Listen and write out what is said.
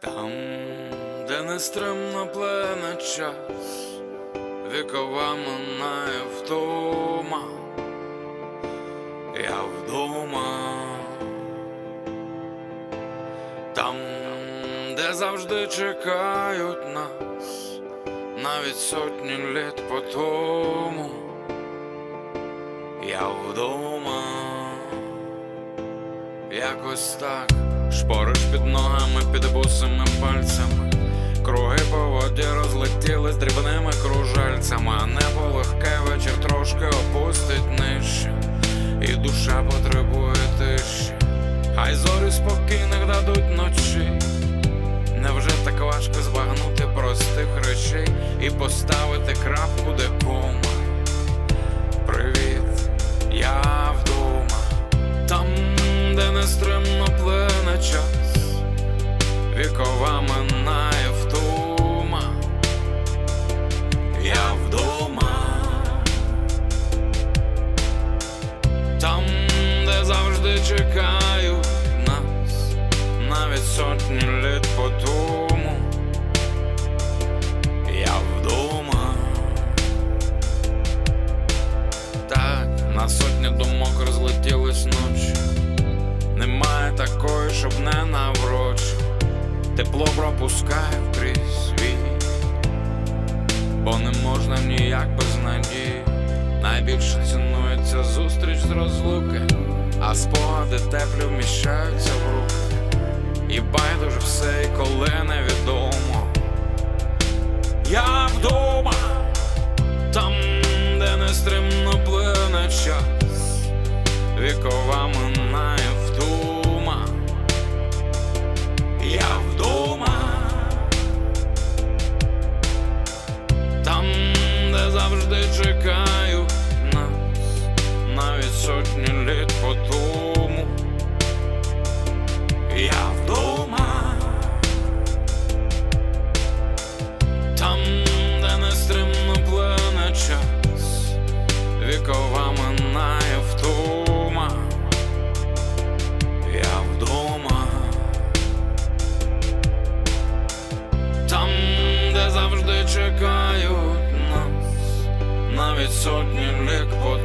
Там, де нестримно плине час, вікова минає втома, я вдома, там, де завжди чекають нас, навіть сотні літ по тому, я вдома. Якось так шпориш під ногами, під бусими пальцями. Круги по воді розлетілись дрібними кружальцями, а небо легке вечір трошки опустить нижче, і душа потребує тиші. Хай зорі спокійних дадуть ночі. Невже так важко збагнути простих речей і поставити крапку, де На сотні думок розлетілись ночі, немає такої, щоб не наврочу. Тепло пропускаю крізь світ, бо не можна ніяк без надії. Найбільше цінується зустріч з розлуки, а спогади теплі вміщаються в руки, і байдуже все, і коли невідомо. час вікова минає вдома, я вдома, там, де завжди чекаю. чекають нас. Навіть сотні лік по